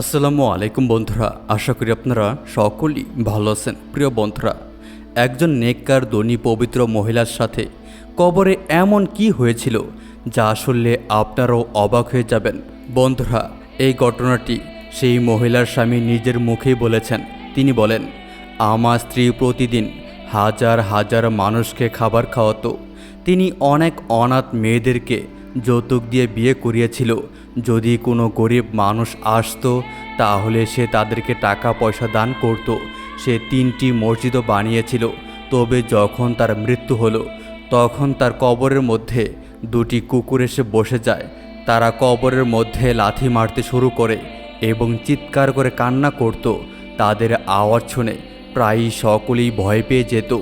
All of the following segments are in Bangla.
আসসালামু আলাইকুম বন্ধুরা, আশা করি আপনারা সকলেই ভালো আছেন। প্রিয় বন্ধুরা, একজন নেককার, ধনী, পবিত্র মহিলার সাথে কবরে এমন কি হয়েছিল যা শুনলে আপনারাও অবাক হয়ে যাবেন? বন্ধুরা, এই ঘটনাটি সেই মহিলার স্বামী নিজের মুখেই বলেছেন। তিনি বলেন, আমার স্ত্রী প্রতিদিন হাজার হাজার মানুষকে খাবার খাওয়াতো। তিনি অনেক অনাথ মেয়েদেরকে যৌতুক দিয়ে বিয়ে করিয়েছিল। যদি কোনো গরিব মানুষ আসতো, তাহলে সে তাদেরকে টাকা পয়সা দান করত। সে তিনটি মসজিদও বানিয়েছিল। তবে যখন তার মৃত্যু হলো, তখন তার কবরের মধ্যে দুটি কুকুর এসে বসে যায়। তারা কবরের মধ্যে লাথি মারতে শুরু করে এবং চিৎকার করে কান্না করত। তাদের আওয়াজ শুনে প্রায়ই সকলেই ভয় পেয়ে যেত।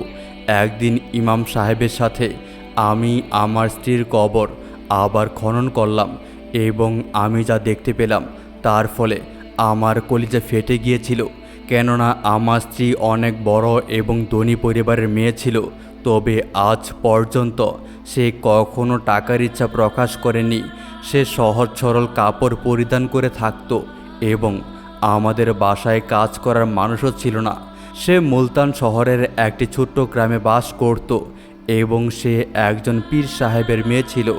একদিন ইমাম সাহেবের সাথে আমি আমার স্ত্রীর কবর আবার খনন করলাম। এবং আমি যা দেখতে পেলাম, তার ফলে আমার কলিজা ফেটে গিয়েছিল। কেননা আমার স্ত্রী অনেক বড় এবং ধনী পরিবারের মেয়ে ছিল, তবে আজ পর্যন্ত সে কখনো টাকার ইচ্ছা প্রকাশ করেনি। সে সহজ সরল কাপড় পরিধান করে থাকতো এবং আমাদের বাসায় কাজ করার মানুষও ছিল না। সে মুলতান শহরের একটি ছোট্ট গ্রামে বাস করত এবং সে একজন পীর সাহেবের মেয়ে ছিল।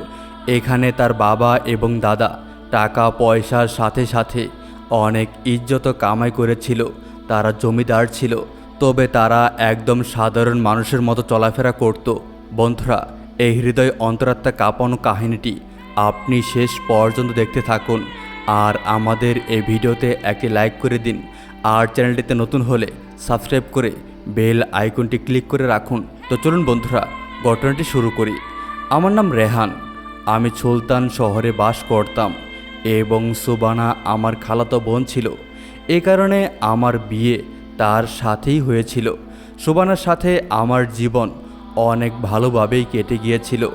এখানে তার বাবা এবং দাদা টাকা, পয়সার সাথে সাথে অনেক ইজ্জত কামাই করেছিল, তারা জমিদার ছিল, তবে তারা একদম সাধারণ মানুষের মতো চলাফেরা করত। বন্ধুরা, এই হৃদয় অন্তরাত্মা কাঁপানো কাহিনীটি আপনি শেষ পর্যন্ত দেখতে থাকুন, আর আমাদের এই ভিডিওতে একটি লাইক করে দিন, আর চ্যানেলটিতে নতুন হলে সাবস্ক্রাইব করে বেল আইকনটি ক্লিক করে রাখুন। তো চলুন বন্ধুরা ঘটনাটি শুরু করি। আমার নাম রেহান আমি সুলতান শহরে বাস করতাম এবং সুবানা আমার খালাতো বোন ছিল। এ কারণে আমার বিয়ে তার সাথেই হয়েছিল। সুবানার সাথে আমার জীবন অনেক ভালোভাবেই কেটে গিয়েছিল।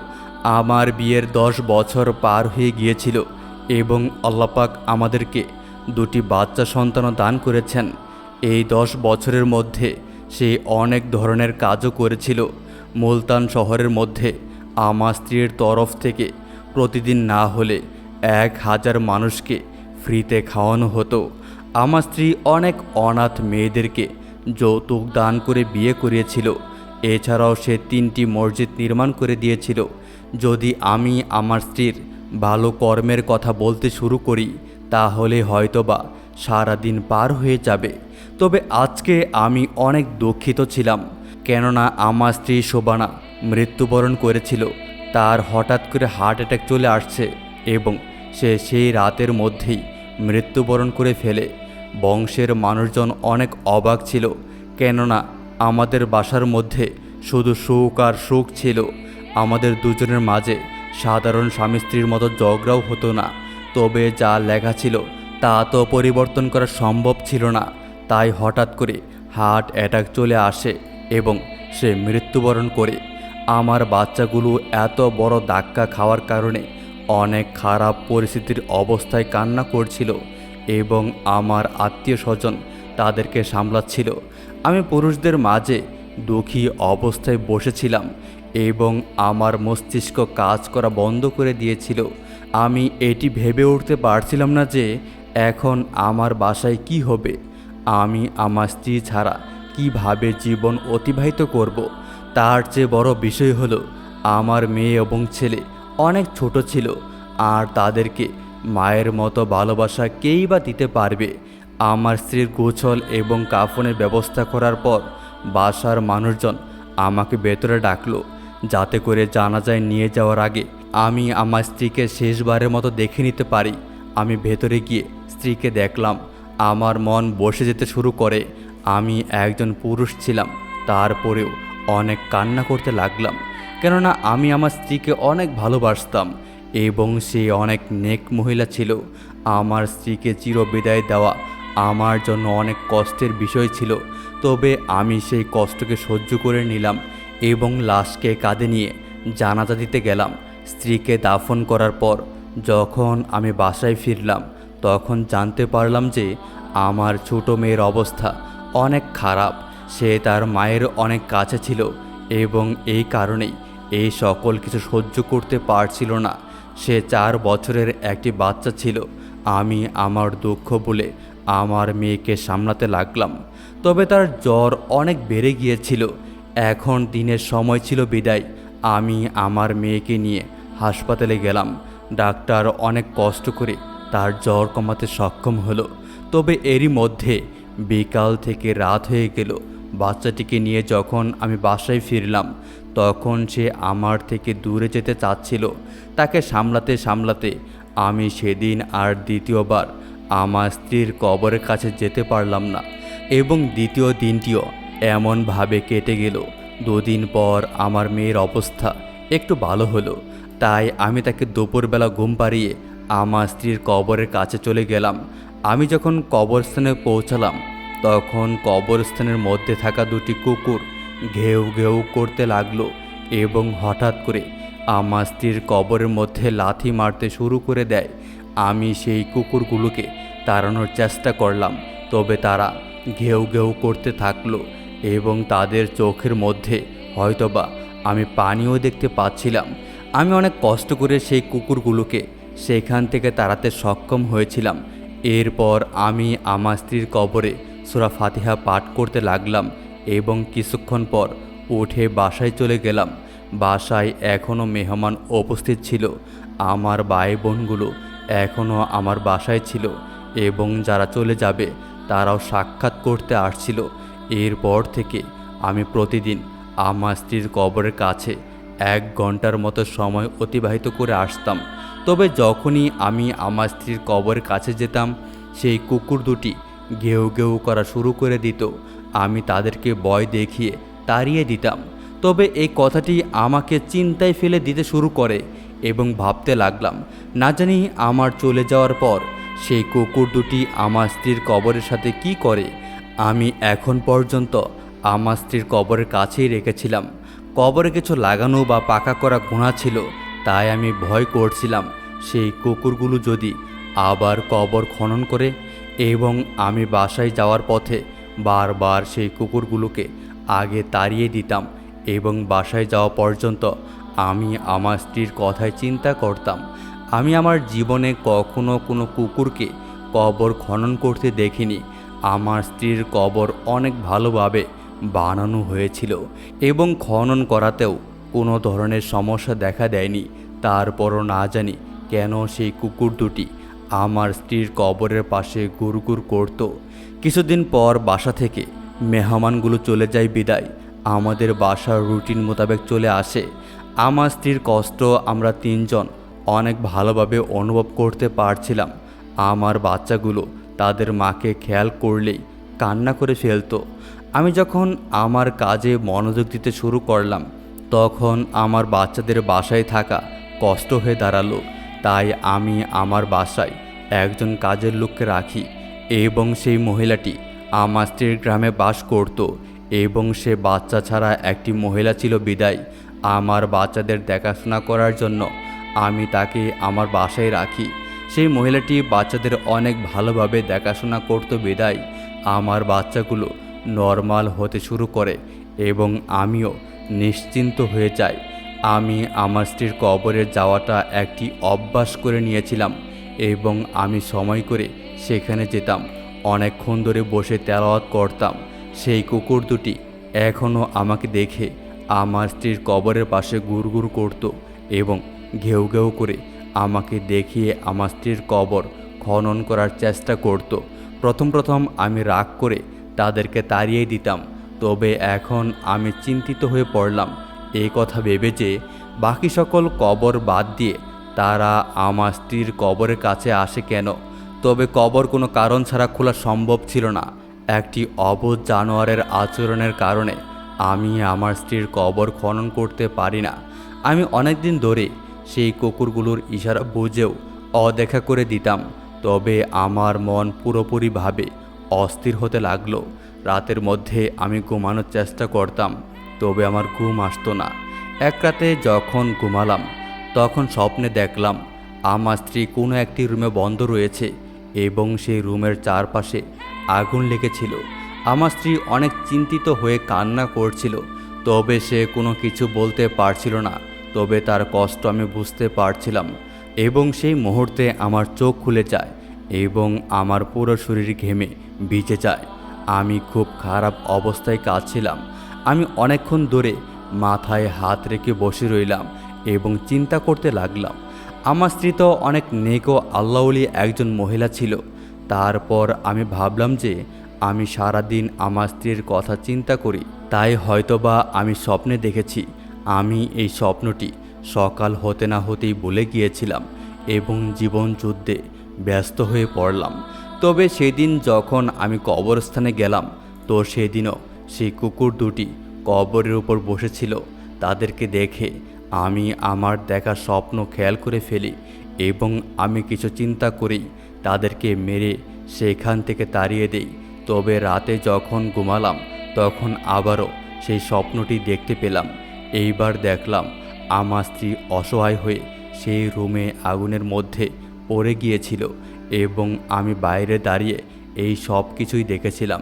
আমার বিয়ের দশ বছর পার হয়ে গিয়েছিল এবং আল্লাপাক আমাদেরকে দুটি বাচ্চা সন্তানও দান করেছেন। এই দশ বছরের মধ্যে সে অনেক ধরনের কাজও করেছিল। মুলতান শহরের মধ্যে আমার স্ত্রীর তরফ থেকে প্রতিদিন না হলে এক হাজার মানুষকে ফ্রিতে খাওয়ানো হতো। আমার স্ত্রী অনেক অনাথ মেয়েদেরকে যৌতুক দান করে বিয়ে করিয়েছিল। এছাড়াও সে তিনটি মসজিদ নির্মাণ করে দিয়েছিল। যদি আমি আমার স্ত্রীর ভালো কর্মের কথা বলতে শুরু করি, তাহলে হয়তোবা সারাদিন পার হয়ে যাবে। তবে আজকে আমি অনেক দুঃখিত ছিলাম, কেননা আমার স্ত্রী শোবানা মৃত্যুবরণ করেছিল। তার হঠাৎ করে হার্ট অ্যাটাক চলে আসছে এবং সে সেই রাতের মধ্যেই মৃত্যুবরণ করে ফেলে। বংশের মানুষজন অনেক অবাক ছিল, কেননা আমাদের বাসার মধ্যে শুধু সুখ আর সুখ ছিল। আমাদের দুজনের মাঝে সাধারণ স্বামী স্ত্রীর মতো ঝগড়াও হতো না। তবে যা লেখা ছিল তা তো পরিবর্তন করা সম্ভব ছিল না। তাই হঠাৎ করে হার্ট অ্যাটাক চলে আসে এবং সে মৃত্যুবরণ করে। আমার বাচ্চাগুলো এত বড় ধাক্কা খাওয়ার কারণে অনেক খারাপ পরিস্থিতির অবস্থায় কান্না করছিল এবং আমার আত্মীয় স্বজন তাদেরকে সামলাচ্ছিল। আমি পুরুষদের মাঝে দুঃখী অবস্থায় বসেছিলাম এবং আমার মস্তিষ্ক কাজ করা বন্ধ করে দিয়েছিল। আমি এটি ভেবে উঠতে পারছিলাম না যে এখন আমার বাসায় কি হবে। আমি আমার স্ত্রী ছাড়া কীভাবে জীবন অতিবাহিত করব? তার চেয়ে বড় বিষয় হলো, আমার মেয়ে এবং ছেলে অনেক ছোট ছিল, আর তাদেরকে মায়ের মতো ভালোবাসা কেই বা দিতে পারবে? আমার স্ত্রীর গোছল এবং কাফনের ব্যবস্থা করার পর বাসার মানুষজন আমাকে ভেতরে ডাকলো, যাতে করে জানাজায় নিয়ে যাওয়ার আগে আমি আমার স্ত্রীকে শেষবারের মতো দেখে নিতে পারি। আমি ভেতরে গিয়ে স্ত্রীকে দেখলাম, আমার মন বসে যেতে শুরু করে। আমি একজন পুরুষ ছিলাম, তারপরেও অনেক কান্না করতে লাগলাম, কেননা আমি আমার স্ত্রীকে অনেক ভালোবাসতাম এবং সে অনেক নেক মহিলা ছিল। আমার স্ত্রীকে চিরবিদায় দেওয়া আমার জন্য অনেক কষ্টের বিষয় ছিল, তবে আমি সেই কষ্টকে সহ্য করে নিলাম এবং লাশকে কাঁধে নিয়ে জানাজা দিতে গেলাম। স্ত্রীকে দাফন করার পর যখন আমি বাসায় ফিরলাম, তখন জানতে পারলাম যে আমার ছোট মেয়ের অবস্থা অনেক খারাপ। সে তার মায়ের অনেক কাছে ছিল এবং এই কারণেই এই সকল কিছু সহ্য করতে পারছিল না। সে চার বছরের একটি বাচ্চা ছিল। আমি আমার দুঃখ বলে আমার মেয়েকে সামলাতে লাগলাম। তবে তার জ্বর অনেক বেড়ে গিয়েছিল। এখন দিনের সময় ছিল বিদায়। আমি আমার মেয়েকে নিয়ে হাসপাতালে গেলাম। ডাক্তার অনেক কষ্ট করে তার জ্বর কমাতে সক্ষম হলো। তবে এরই মধ্যে বিকাল থেকে রাত হয়ে গেল। বাচ্চাটিকে নিয়ে যখন আমি বাসায় ফিরলাম, তখন সে আমার থেকে দূরে যেতে চাচ্ছিল। তাকে সামলাতে সামলাতে আমি সেদিন আর দ্বিতীয়বার আমার স্ত্রীর কবরের কাছে যেতে পারলাম না এবং দ্বিতীয় দিনটিও এমনভাবে কেটে গেল। দুদিন পর আমার মেয়ের অবস্থা একটু ভালো হলো, তাই আমি তাকে দুপুরবেলা ঘুম পাড়িয়ে আমার স্ত্রীর কবরের কাছে চলে গেলাম। আমি যখন কবরস্থানে পৌঁছালাম তখন কবরস্থানের মধ্যে থাকা দুটি কুকুর ঘেউ ঘেউ করতে লাগল এবং হঠাৎ করে আমার স্ত্রীর কবরের মধ্যে লাথি মারতে শুরু করে দেয়। আমি সেই কুকুরগুলোকে তাড়ানোর চেষ্টা করলাম, তবে তারা ঘেউ ঘেউ করতে থাকল এবং তাদের চোখের মধ্যে হয়তোবা আমি পানিও দেখতে পাচ্ছিলাম। আমি অনেক কষ্ট করে সেই কুকুরগুলোকে সেখান থেকে তাড়াতে সক্ষম হয়েছিলাম। এরপর আমি আমার স্ত্রীর কবরে সুরা ফাতিহা পাঠ করতে লাগলাম এবং কিছুক্ষণ পর উঠে বাসায় চলে গেলাম। বাসায় এখনও মেহমান উপস্থিত ছিল। আমার ভাই বোনগুলো এখনও আমার বাসায় ছিল এবং যারা চলে যাবে তারাও সাক্ষাৎ করতে আসছিল। এরপর থেকে আমি প্রতিদিন আমার স্ত্রীর কবরের কাছে এক ঘণ্টার মতো সময় অতিবাহিত করে আসতাম। তবে যখনই আমি আমার স্ত্রীর কবরের কাছে যেতাম, সেই কুকুর দুটি ঘেউ ঘেউ করা শুরু করে দিত। আমি তাদেরকে ভয় দেখিয়ে তাড়িয়ে দিতাম। তবে এই কথাটি আমাকে চিন্তায় ফেলে দিতে শুরু করে এবং ভাবতে লাগলাম, না জানি আমার চলে যাওয়ার পর সেই কুকুর দুটি আমার স্ত্রীর কবরের সাথে কি করে? আমি এখন পর্যন্ত আমার স্ত্রীর কবরের কাছেই রেখেছিলাম। কবরে কিছু লাগানো বা পাকা করা গুণা ছিল, তাই আমি ভয় করছিলাম। সেই কুকুরগুলো যদি আবার কবর খনন করে এবং আমি বাসায় যাওয়ার পথে বারবার সেই কুকুরগুলোকে আগে তাড়িয়ে দিতাম এবং বাসায় যাওয়া পর্যন্ত আমি আমার স্ত্রীর কথায় চিন্তা করতাম। আমি আমার জীবনে কখনো কোনো কুকুরকে কবর খনন করতে দেখিনি। আমার স্ত্রীর কবর অনেক ভালোভাবে বানানো হয়েছিল এবং খনন করাতেও কোনো ধরনের সমস্যা দেখা দেয়নি। তারপরও না জানি কেন সেই কুকুর দুটি আমার স্ত্রীর কবরের পাশে গুড়গুড় করত। কিছুদিন পর বাসা থেকে মেহমানগুলো চলে যায় বিদায়। আমাদের বাসার রুটিন মোতাবেক চলে আসে। আমার স্ত্রীর কষ্ট আমরা তিনজন অনেক ভালোভাবে অনুভব করতে পারছিলাম। আমার বাচ্চাগুলো তাদের মাকে খেয়াল করলেই কান্না করে ফেলতো। আমি যখন আমার কাজে মনোযোগ দিতে শুরু করলাম, তখন আমার বাচ্চাদের বাসায় থাকা কষ্ট হয়ে দাঁড়াল। তাই আমি আমার বাসায় একজন কাজের লোককে রাখি এবং সেই মহিলাটি আমার স্ত্রীর গ্রামে বাস করত এবং সে বাচ্চা ছাড়া একটি মহিলা ছিল বিদায়। আমার বাচ্চাদের দেখাশোনা করার জন্য আমি তাকে আমার বাসায় রাখি। সেই মহিলাটি বাচ্চাদের অনেক ভালোভাবে দেখাশোনা করতো বিদায়। আমার বাচ্চাগুলো নর্মাল হতে শুরু করে এবং আমিও নিশ্চিন্ত হয়ে যাই আমি আমার স্ত্রীর কবরে যাওয়াটা একটি অভ্যাস করে নিয়েছিলাম এবং আমি সময় করে সেখানে যেতাম। অনেকক্ষণ ধরে বসে তেলাওয়াত করতাম। সেই কুকুর দুটি এখনও আমাকে দেখে আমার স্ত্রীর কবরের পাশে গুড়গুড় করত এবং ঘেউ ঘেউ করে আমাকে দেখিয়ে আমার স্ত্রীর কবর খনন করার চেষ্টা করত। প্রথম প্রথম আমি রাগ করে তাদেরকে তাড়িয়ে দিতাম, তবে এখন আমি চিন্তিত হয়ে পড়লাম। এই কথা ভেবে যে বাকি সকল কবর বাদ দিয়ে তারা আমার স্ত্রীর কবরের কাছে আসে কেন? তবে কবর কোনো কারণ ছাড়া খোলা সম্ভব ছিল না। একটি অবোধ জানোয়ারের আচরণের কারণে আমি আমার স্ত্রীর কবর খনন করতে পারি না। আমি অনেক দিন ধরে সেই কুকুরগুলোর ইশারা বুঝেও অদেখা করে দিতাম। তবে আমার মন পুরোপুরিভাবে অস্থির হতে লাগল। রাতের মধ্যে আমি ঘুমানোর চেষ্টা করতাম। তবে আমার ঘুম আসতো না। এক রাতে যখন ঘুমালাম, তখন স্বপ্নে দেখলাম, আমার স্ত্রী কোনো একটি রুমে বন্ধ রয়েছে এবং সেই রুমের চারপাশে আগুন লেগেছিল। আমার স্ত্রী অনেক চিন্তিত হয়ে কান্না করছিল, তবে সে কোনো কিছু বলতে পারছিল না, তবে তার কষ্ট আমি বুঝতে পারছিলাম এবং সেই মুহূর্তে আমার চোখ খুলে যায় এবং আমার পুরো শরীর ঘেমে ভিজে যায়। আমি খুব খারাপ অবস্থায় কাঁদছিলাম আমি অনেকক্ষণ ধরে মাথায় হাত রেখে বসে রইলাম এবং চিন্তা করতে লাগলাম। আমার স্ত্রী তো অনেক নেক ও আল্লাহলি একজন মহিলা ছিল। তারপর আমি ভাবলাম যে আমি সারাদিন আমার স্ত্রীর কথা চিন্তা করি। তাই হয়তোবা আমি স্বপ্নে দেখেছি। আমি এই স্বপ্নটি সকাল হতে না হতেই বলে গিয়েছিলাম এবং জীবন যুদ্ধে ব্যস্ত হয়ে পড়লাম। তবে সেদিন যখন আমি কবরস্থানে গেলাম, তো সেদিনও সেই কুকুর দুটি কবরের উপর বসেছিল। তাদেরকে দেখে আমি আমার দেখা স্বপ্ন খেয়াল করে ফেলি এবং আমি কিছু চিন্তা করি, তাদেরকে মেরে সেখান থেকে তাড়িয়ে দেই। তবে রাতে যখন ঘুমালাম, তখন আবারও সেই স্বপ্নটি দেখতে পেলাম। এইবার দেখলাম আমার স্ত্রী অসহায় হয়ে সেই রুমে আগুনের মধ্যে পড়ে গিয়েছিল এবং আমি বাইরে দাঁড়িয়ে এই সব কিছুই দেখেছিলাম।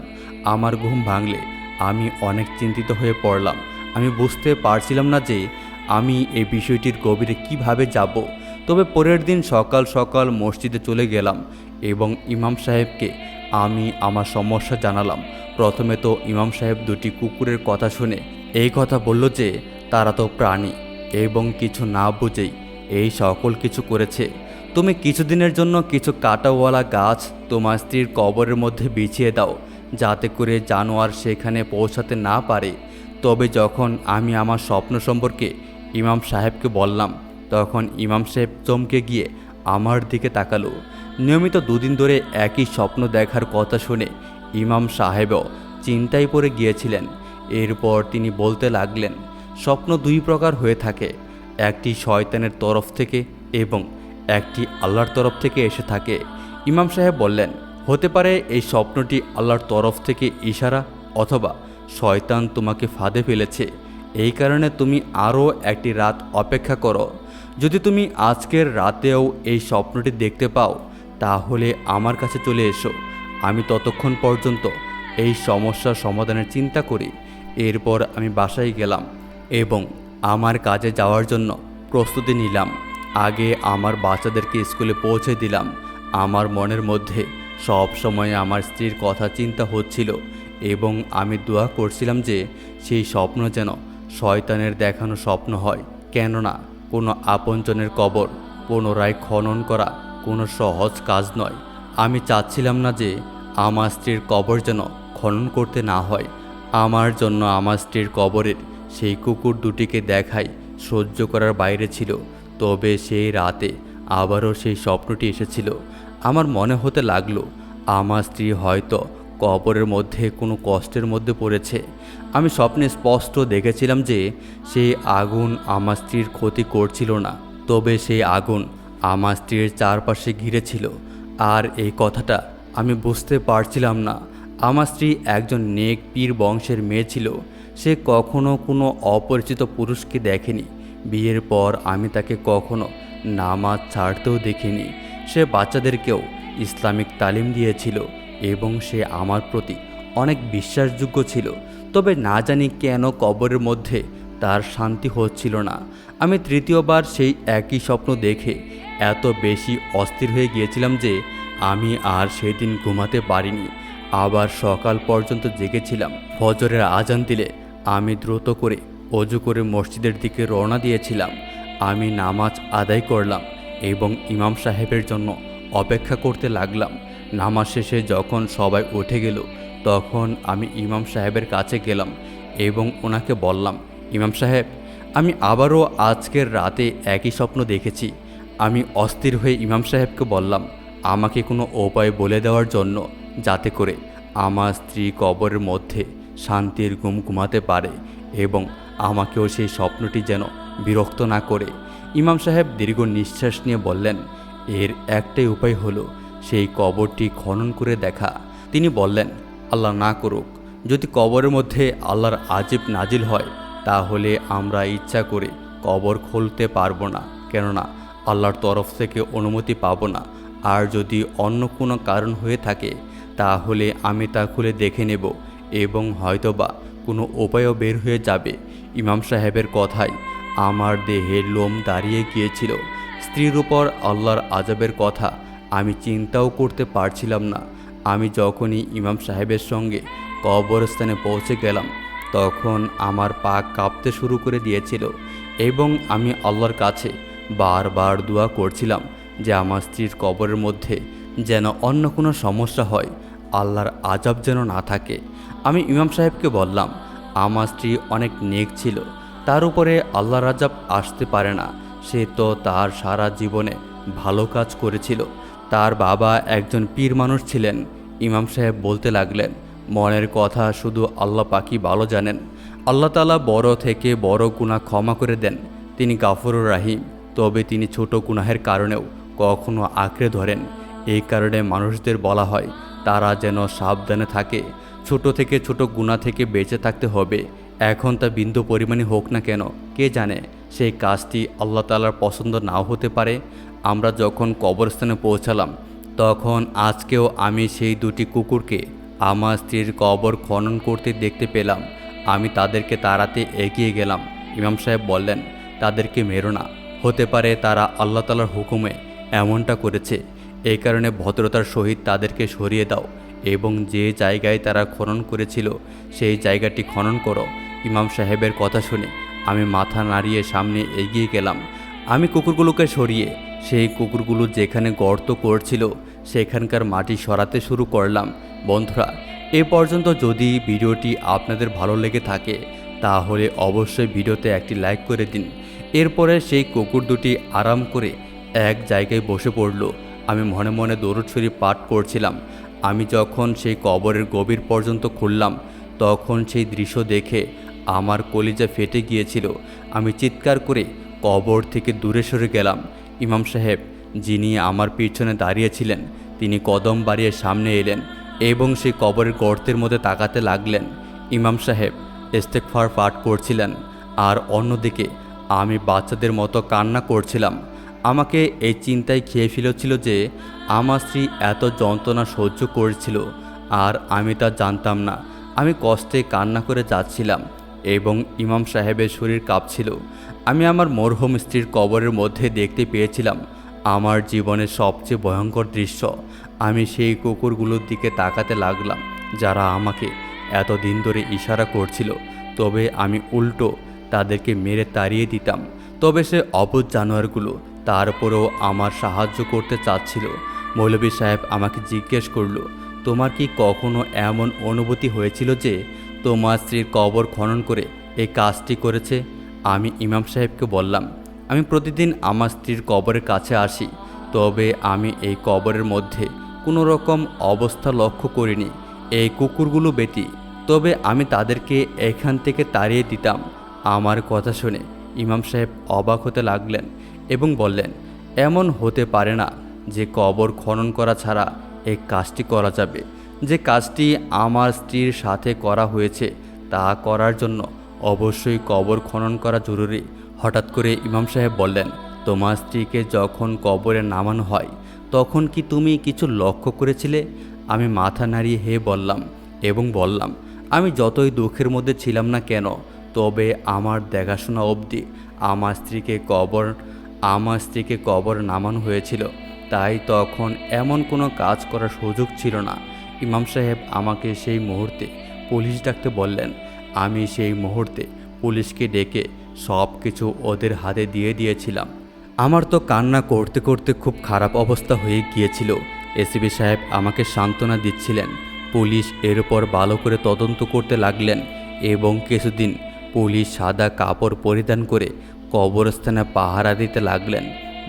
আমার ঘুম ভাঙলে আমি অনেক চিন্তিত হয়ে পড়লাম। আমি বুঝতে পারছিলাম না যে আমি এই বিষয়টির গভীরে কীভাবে যাব। তবে পরের দিন সকাল সকাল মসজিদে চলে গেলাম এবং ইমাম সাহেবকে আমি আমার সমস্যা জানালাম। প্রথমে তো ইমাম সাহেব দুটি কুকুরের কথা শুনে এই কথা বলল যে তারা তো প্রাণী এবং কিছু না বুঝেই এই সকল কিছু করেছে। তুমি কিছুদিনের জন্য কিছু কাটাওয়ালা গাছ তোমার স্ত্রীর কবরের মধ্যে বিছিয়ে দাও। যাতে করে জানোয়ার সেখানে পৌঁছাতে না পারে। তবে যখন আমি আমার স্বপ্ন সম্পর্কে ইমাম সাহেবকে বললাম, তখন ইমাম সাহেব চমকে গিয়ে আমার দিকে তাকালো। নিয়মিত দুদিন ধরে একই স্বপ্ন দেখার কথা শুনে ইমাম সাহেবও চিন্তায় পড়ে গিয়েছিলেন। এরপর তিনি বলতে লাগলেন, স্বপ্ন দুই প্রকার হয়ে থাকে, একটি শয়তানের তরফ থেকে এবং একটি আল্লাহর তরফ থেকে এসে থাকে। ইমাম সাহেব বললেন হতে পারে এই স্বপ্নটি আল্লাহর তরফ থেকে ইশারা অথবা শয়তান তোমাকে ফাঁদে ফেলেছে। এই কারণে তুমি আরও একটি রাত অপেক্ষা করো। যদি তুমি আজকের রাতেও এই স্বপ্নটি দেখতে পাও, তাহলে আমার কাছে চলে এসো। আমি ততক্ষণ পর্যন্ত এই সমস্যার সমাধানের চিন্তা করি। এরপর আমি বাসায় গেলাম এবং আমার কাজে যাওয়ার জন্য প্রস্তুতি নিলাম। আগে আমার বাচ্চাদেরকে স্কুলে পৌঁছে দিলাম। আমার মনের মধ্যে সব সময় আমার স্ত্রীর কথা চিন্তা হচ্ছিল এবং আমি দোয়া করছিলাম যে সেই স্বপ্ন যেন শয়তানের দেখানো স্বপ্ন হয়, কেননা কোনো আপনজনের কবর পুনরায় খনন করা কোনো সহজ কাজ নয়। আমি চাচ্ছিলাম না যে আমার স্ত্রীর কবর যেন খনন করতে না হয়। আমার জন্য আমার স্ত্রীর কবরের সেই কুকুর দুটিকে দেখাই সহ্য করার বাইরে ছিল, তবে সেই রাতে আবারও সেই স্বপ্নটি এসেছিল। আমার মনে হতে লাগল, আমার স্ত্রী হয়তো কবরের মধ্যে কোনো কষ্টের মধ্যে পড়েছে। আমি স্বপ্নে স্পষ্ট দেখেছিলাম যে সেই আগুন আমার স্ত্রীর ক্ষতি করছিল না, তবে সেই আগুন আমার স্ত্রীর চারপাশে ঘিরেছিল। আর এই কথাটা আমি বুঝতে পারছিলাম না। আমার স্ত্রী একজন নেক পীর বংশের মেয়ে ছিল, সে কখনো কোনো অপরিচিত পুরুষকে দেখেনি। বিয়ের পর আমি তাকে কখনো নামাজ ছাড়তেও দেখিনি। সে বাচ্চাদেরকেও ইসলামিক তালিম দিয়েছিল এবং সে আমার প্রতি অনেক বিশ্বাসযোগ্য ছিল। তবে না জানি কেন কবরের মধ্যে তার শান্তি হচ্ছিল না। আমি তৃতীয়বার সেই একই স্বপ্ন দেখে এত বেশি অস্থির হয়ে গিয়েছিলাম যে আমি আর সেদিন ঘুমাতে পারিনি। আবার সকাল পর্যন্ত জেগেছিলাম। ফজরের আজান দিলে আমি দ্রুত করে অজু করে মসজিদের দিকে রওনা দিয়েছিলাম। আমি নামাজ আদায় করলাম। এবং ইমাম সাহেবের জন্য অপেক্ষা করতে লাগলাম। নামাজ শেষে যখন সবাই উঠে গেল, তখন আমি ইমাম সাহেবের কাছে গেলাম এবং ওনাকে বললাম, ইমাম সাহেব, আমি আবারও আজকের রাতে একই স্বপ্ন দেখেছি। আমি অস্থির হয়ে ইমাম সাহেবকে বললাম, আমাকে কোনো উপায় বলে দেওয়ার জন্য যাতে করে আমার স্ত্রী কবরের মধ্যে শান্তির ঘুম ঘুমাতে পারে এবং আমাকেও সেই স্বপ্নটি যেন বিরক্ত না করে ইমাম সাহেব দীর্ঘ নিঃশ্বাস নিয়ে বললেন, এর একটাই উপায় হলো সেই কবরটি খনন করে দেখা। তিনি বললেন, আল্লাহ না করুক, যদি কবরের মধ্যে আল্লাহর আজিব নাজিল হয়, তাহলে আমরা ইচ্ছা করে কবর খুলতে পারব না। কেননা, আল্লাহর তরফ থেকে অনুমতি পাবো না। আর যদি অন্য কোনো কারণ হয়ে থাকে, তাহলে আমি তা খুলে দেখে নেব এবং হয়তোবা কোনো উপায়ও বের হয়ে যাবে। ইমাম সাহেবের কথায় আমার দেহের লোম দাঁড়িয়ে গিয়েছিল। স্ত্রীর উপর আল্লাহর আজাবের কথা আমি চিন্তাও করতে পারছিলাম না। আমি যখনই ইমাম সাহেবের সঙ্গে কবরস্থানে পৌঁছে গেলাম, তখন আমার পা কাঁপতে শুরু করে দিয়েছিল এবং আমি আল্লাহর কাছে বারবার দোয়া করছিলাম যে আমার স্ত্রীর কবরের মধ্যে যেন অন্য কোনো সমস্যা হয়, আল্লাহর আজাব যেন না থাকে। আমি ইমাম সাহেবকে বললাম, আমার স্ত্রী অনেক নেক ছিল তার উপরে আল্লাহ রাজাব আসতে পারে না। সে তো তার সারা জীবনে ভালো কাজ করেছিল। তার বাবা একজন পীর মানুষ ছিলেন। ইমাম সাহেব বলতে লাগলেন, মনের কথা শুধু আল্লাহ পাকি ভালো জানেন। আল্লাহ তালা বড় থেকে বড় গুণা ক্ষমা করে দেন। তিনি গাফরুর রাহিম। তবে তিনি ছোট গুনাহের কারণেও কখনো আঁকড়ে ধরেন। এই কারণে মানুষদের বলা হয়, তারা যেন সাবধানে থাকে। ছোট থেকে ছোট গুণা থেকে বেঁচে থাকতে হবে। এখন তা বিন্দু পরিমাণে হোক না কেন, কে জানে? সেই কাজটি আল্লাহ তালার পছন্দ নাও হতে পারে। আমরা যখন কবরস্থানে পৌঁছালাম, তখন আজকেও আমি সেই দুটি কুকুরকে আমার স্ত্রীর কবর খনন করতে দেখতে পেলাম। আমি তাদেরকে তাড়াতে এগিয়ে গেলাম। ইমাম সাহেব বললেন, তাদেরকে মেরো না। হতে পারে তারা আল্লাহ তালার হুকুমে এমনটা করেছে। এই কারণে ভদ্রতার সহিত তাদেরকে সরিয়ে দাও এবং যে জায়গায় তারা খনন করেছিল, সেই জায়গাটি খনন করো। ইমাম সাহেবের কথা শুনে আমি মাথা নাড়িয়ে সামনে এগিয়ে গেলাম। আমি কুকুরগুলোকে সরিয়ে, সেই কুকুরগুলো যেখানে গর্ত করছিল, সেখানকার মাটি সরাতে শুরু করলাম। বন্ধুরা, এ পর্যন্ত যদি ভিডিওটি আপনাদের ভালো লেগে থাকে, তাহলে অবশ্যই ভিডিওতে একটি লাইক করে দিন। এরপরে সেই কুকুর দুটি আরাম করে এক জায়গায় বসে পড়ল। আমি মনে মনে দরুদ শরীফ পাঠ করছিলাম। আমি যখন সেই কবরের গভীর পর্যন্ত খুললাম, তখন সেই দৃশ্য দেখে আমার কলিজা ফেটে গিয়েছিল। আমি চিৎকার করে কবর থেকে দূরে সরে গেলাম। ইমাম সাহেব, যিনি আমার পিছনে দাঁড়িয়েছিলেন, তিনি কদম বাড়িয়ে সামনে এলেন এবং সেই কবরের গর্তের মধ্যে তাকাতে লাগলেন। ইমাম সাহেব ইস্তেকফার পাঠ করছিলেন। আর অন্যদিকে আমি বাচ্চাদের মতো কান্না করছিলাম। আমাকে এই চিন্তায় খেয়ে ফেলেছিল যে আমার স্ত্রী এত যন্ত্রণা সহ্য করেছিল। আর আমি তা জানতাম না। আমি কষ্টে কান্না করে যাচ্ছিলাম। এবং ইমাম সাহেবের শরীর কাঁপছিল। আমি আমার মরহুম স্ত্রীর কবরের মধ্যে দেখতে পেয়েছিলাম। আমার জীবনের সবচেয়ে ভয়ঙ্কর দৃশ্য। আমি সেই কুকুরগুলোর দিকে তাকাতে লাগলাম, যারা আমাকে এতদিন ধরে ইশারা করছিল। তবে আমি উল্টো তাদেরকে মেরে তাড়িয়ে দিতাম। তবে সে অবুধ জানোয়ারগুলো তারপরেও আমার সাহায্য করতে চাচ্ছিল। মৌলভী সাহেব আমাকে জিজ্ঞেস করল, তোমার কি কখনো এমন অনুভূতি হয়েছিল যে তোমার স্ত্রীর কবর খনন করে এই কাজটি করেছে, আমি ইমাম সাহেবকে বললাম, আমি প্রতিদিন আমার স্ত্রীর কবরের কাছে আসি, তবে আমি এই কবরের মধ্যে কোনো রকম অবস্থা লক্ষ্য করিনি, এই কুকুরগুলো বেটি। তবে আমি তাদেরকে এখান থেকে তাড়িয়ে দিতাম। আমার কথা শুনে ইমাম সাহেব অবাক হতে লাগলেন এবং বললেন, এমন হতে পারে না যে কবর খনন করা ছাড়া এই কাজটি করা যাবে। যে কাজটি আমার স্ত্রীর সাথে করা হয়েছে তা করার জন্য অবশ্যই কবর খনন করা জরুরি। হঠাৎ করে ইমাম সাহেব বললেন, তোমার স্ত্রীকে যখন কবরে নামানো হয়, তখন কি তুমি কিছু লক্ষ্য করেছিলে? আমি মাথা নাড়িয়ে হে বললাম এবং বললাম, আমি যতই দুঃখের মধ্যে ছিলাম না কেন, তবে আমার দেখাশোনা অবধি আমার স্ত্রীকে কবর, আমার স্ত্রীকে কবর নামানো হয়েছিল। তাই তখন এমন কোনো কাজ করার সুযোগ ছিল না। ইমাম সাহেব আমাকে সেই মুহূর্তে পুলিশ ডাকতে বললেন। আমি সেই মুহূর্তে পুলিশকে ডেকে সব কিছু ওদের হাতে দিয়ে দিয়েছিলাম। আমার তো কান্না করতে করতে খুব খারাপ অবস্থা হয়ে গিয়েছিল। এসিবি সাহেব আমাকে সান্ত্বনা দিচ্ছিলেন। পুলিশ এর উপর ভালো করে তদন্ত করতে লাগলেন এবং কিছুদিন পুলিশ সাদা কাপড় পরিধান করে কবরস্থানে পাহারা দিতে লাগলেন।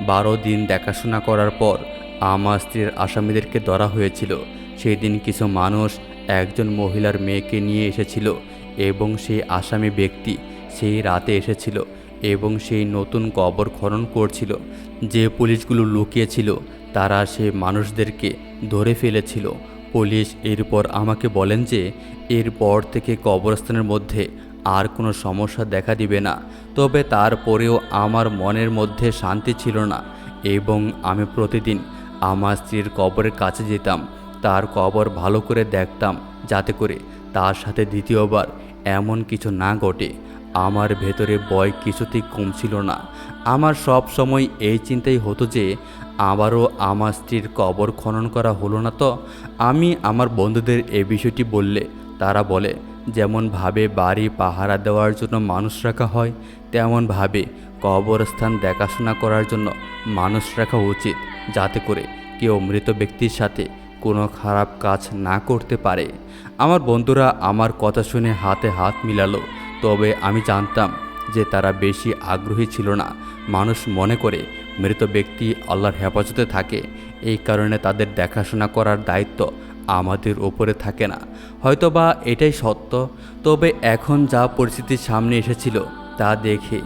বারো দিন দেখাশোনা করার পর আমার স্ত্রীর আসামিদেরকে ধরা হয়েছিল। সেই দিন কিছু মানুষ একজন মহিলার মেয়েকে নিয়ে এসেছিল এবং সেই আসামি ব্যক্তি সেই রাতে এসেছিল এবং সেই নতুন কবর খনন করছিল। যে পুলিশগুলো লুকিয়েছিল তারা সে মানুষদেরকে ধরে ফেলেছিল। পুলিশ এরপর আমাকে বলেন যে, এরপর থেকে কবরস্থানের মধ্যে আর কোনো সমস্যা দেখা দিবে না। তবে তারপরেও আমার মনের মধ্যে শান্তি ছিল না এবং আমি প্রতিদিন আমার স্ত্রীর কবরের কাছে যেতাম। তার কবর ভালো করে দেখতাম যাতে করে তার সাথে দ্বিতীয়বার এমন কিছু না ঘটে। আমার ভেতরে বয় কিছুতেই কমছিল না। আমার সব সময় এই চিন্তাই হতো যে, আবারও আমার স্ত্রীর কবর খনন করা হলো না তো? আমি আমার বন্ধুদের এ বিষয়টি বললে, তারা বলে, যেমনভাবে বাড়ি পাহারা দেওয়ার জন্য মানুষ রাখা হয়, তেমনভাবে কবরস্থান দেখাশোনা করার জন্য মানুষ রাখা উচিত, যাতে করে কেউ মৃত ব্যক্তির সাথে কোনো খারাপ কাজ না করতে পারে। আমার বন্ধুরা আমার কথা শুনে হাতে হাত মিলালো, তবে আমি জানতাম যে তারা বেশি আগ্রহী ছিল না। মানুষ মনে করে মৃত ব্যক্তি আল্লাহর হেফাজতে থাকে, এই কারণে তাদের দেখাশোনা করার দায়িত্ব আমাদের ওপরে থাকে না। হয়তোবা এটাই সত্য, তবে এখন যা পরিস্থিতির সামনে এসেছিল তা দেখে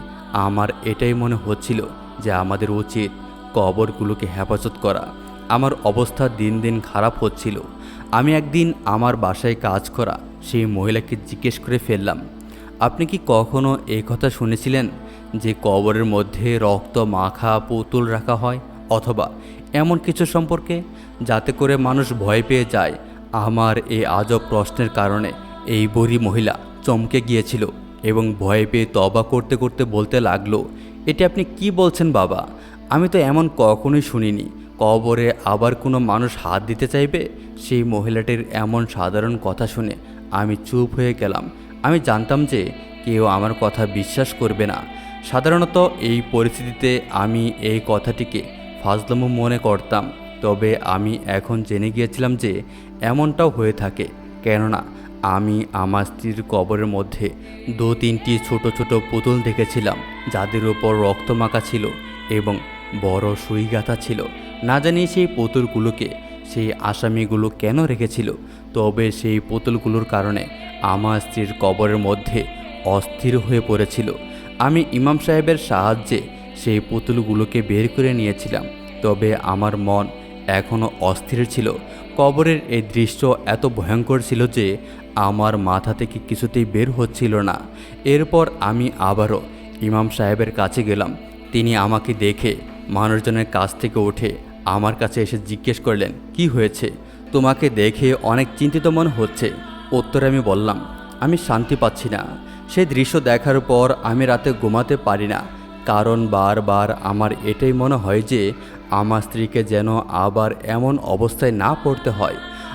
আমার এটাই মনে হচ্ছিল যে আমাদের উচিত কবরগুলোকে হেফাজত করা। আমার অবস্থা দিন দিন খারাপ হচ্ছিল। আমি একদিন আমার বাসায় কাজ করা সেই মহিলাকে জিজ্ঞেস করে ফেললাম, আপনি কি কখনো এই কথা শুনেছিলেন যে কবরের মধ্যে রক্ত, মাখা, পুতুল রাখা হয়? অথবা এমন কিছু সম্পর্কে? যাতে করে মানুষ ভয় পেয়ে যায় আমার এই আজব প্রশ্নের কারণে এই বুড়ি মহিলা চমকে গিয়েছিল এবং ভয় পেয়ে তবা করতে করতে বলতে লাগল, এটি আপনি কি বলছেন বাবা? আমি তো এমন কখনোই শুনিনি। কবরে আবার কোনো মানুষ হাত দিতে চাইবে? সেই মহিলাটির এমন সাধারণ কথা শুনে আমি চুপ হয়ে গেলাম। আমি জানতাম যে কেউ আমার কথা বিশ্বাস করবে না। সাধারণত এই পরিস্থিতিতে আমি এই কথাটিকে ফাজলামো মনে করতাম। তবে আমি এখন জেনে গিয়েছিলাম যে এমনটাও হয়ে থাকে। কেননা আমি আমার স্ত্রীর কবরের মধ্যে দু তিনটি ছোট ছোট পুতুল দেখেছিলাম, যাদের উপর রক্ত মাখা ছিল এবং বড় সুই গাঁথা ছিল। না জানি সেই পুতুলগুলোকে সেই আসামিগুলো কেন রেখেছিল? তবে সেই পুতুলগুলোর কারণে আমার স্ত্রীর কবরের মধ্যে অস্থির হয়ে পড়েছিল। আমি ইমাম সাহেবের সাহায্যে সেই পুতুলগুলোকে বের করে নিয়েছিলাম। তবে আমার মন এখনও অস্থির ছিল। কবরের এই দৃশ্য এত ভয়ঙ্কর ছিল যে আমার মাথা থেকে কিছুতেই বের হচ্ছিল না। এরপর আমি আবারও ইমাম সাহেবের কাছে গেলাম। তিনি আমাকে দেখে মানুষজনের কাছ থেকে উঠে আমার কাছে এসে জিজ্ঞেস করলেন, কি হয়েছে? তোমাকে দেখে অনেক চিন্তিত মনে হচ্ছে। উত্তরে আমি বললাম, আমি শান্তি পাচ্ছি না। সেই দৃশ্য দেখার পর আমি রাতে ঘুমাতে পারি না। কারণ বারবার আমার এটাই মনে হয় যে, আমার স্ত্রীকে যেন আবার এমন অবস্থায় না পড়তে হয়।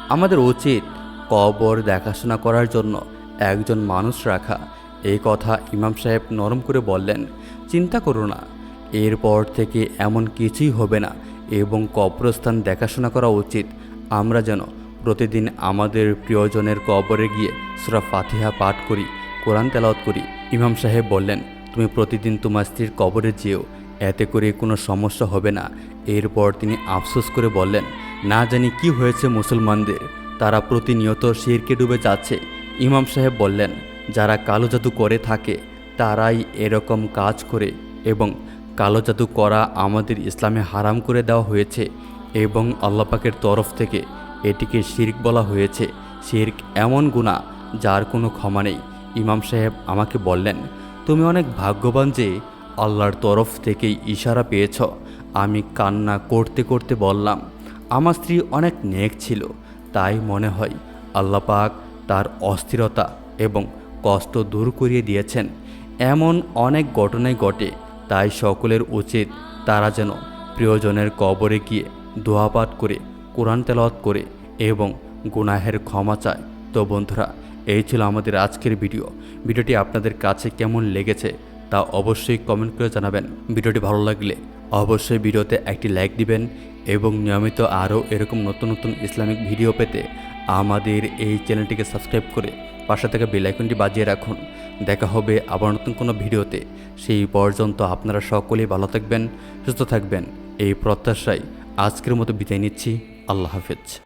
আমাদের উচিত কবর দেখাশোনা করার জন্য একজন মানুষ রাখা। এই কথা ইমাম সাহেব নরম করে বললেন, চিন্তা করো না। এরপর থেকে এমন কিছুই হবে না। এবং কবরস্থান দেখাশোনা করা উচিত। আমরা যেন প্রতিদিন আমাদের প্রিয়জনের কবরে গিয়ে সুরা ফাতিহা পাঠ করি, কোরআন তেলাওয়াত করি। ইমাম সাহেব বললেন, তুমি প্রতিদিন তোমার স্ত্রীর কবরে যেও, এতে করে কোনো সমস্যা হবে না। এরপর তিনি আফসোস করে বললেন, না জানি কি হয়েছে মুসলমানদের, তারা প্রতিনিয়ত শিরকে ডুবে যাচ্ছে। ইমাম সাহেব বললেন, যারা কালো জাদু করে থাকে, তারাই এরকম কাজ করে এবং কালো জাদু করা আমাদের ইসলামে হারাম করে দেওয়া হয়েছে এবং আল্লাপাকের তরফ থেকে এটিকে শির্ক বলা হয়েছে। শির্ক এমন গুণা যার কোনো ক্ষমা নেই। ইমাম সাহেব আমাকে বললেন, তুমি অনেক ভাগ্যবান যে আল্লাহর তরফ থেকেই ইশারা পেয়েছ। আমি কান্না করতে করতে বললাম, আমার স্ত্রী অনেক নেক ছিল, তাই মনে হয় আল্লাহ পাক তার অস্থিরতা এবং কষ্ট দূর করিয়ে দিয়েছেন। এমন অনেক ঘটনাই ঘটে তাই সকলের উচিত তারা যেন প্রিয়জনের কবরে গিয়ে দোয়াপাঠ করে, কোরআন তেলাওয়াত করে এবং গুনাহের ক্ষমা চায়। তো বন্ধুরা, এই ছিল আমাদের আজকের ভিডিও। ভিডিওটি আপনাদের কাছে কেমন লেগেছে তা অবশ্যই কমেন্ট করে জানাবেন। ভিডিওটি ভালো লাগলে অবশ্যই ভিডিওতে একটি লাইক দিবেন এবং নিয়মিত আরও এরকম নতুন নতুন ইসলামিক ভিডিও পেতে আমাদের এই চ্যানেলটিকে সাবস্ক্রাইব করে পাশে থেকে বেলাইকনটি বাজিয়ে রাখুন। দেখা হবে আবার নতুন কোনো ভিডিওতে। সেই পর্যন্ত আপনারা সকলেই ভালো থাকবেন, সুস্থ থাকবেন। এই প্রত্যাশায় আজকের মতো বিদায় নিচ্ছি। আল্লাহ হাফেজ।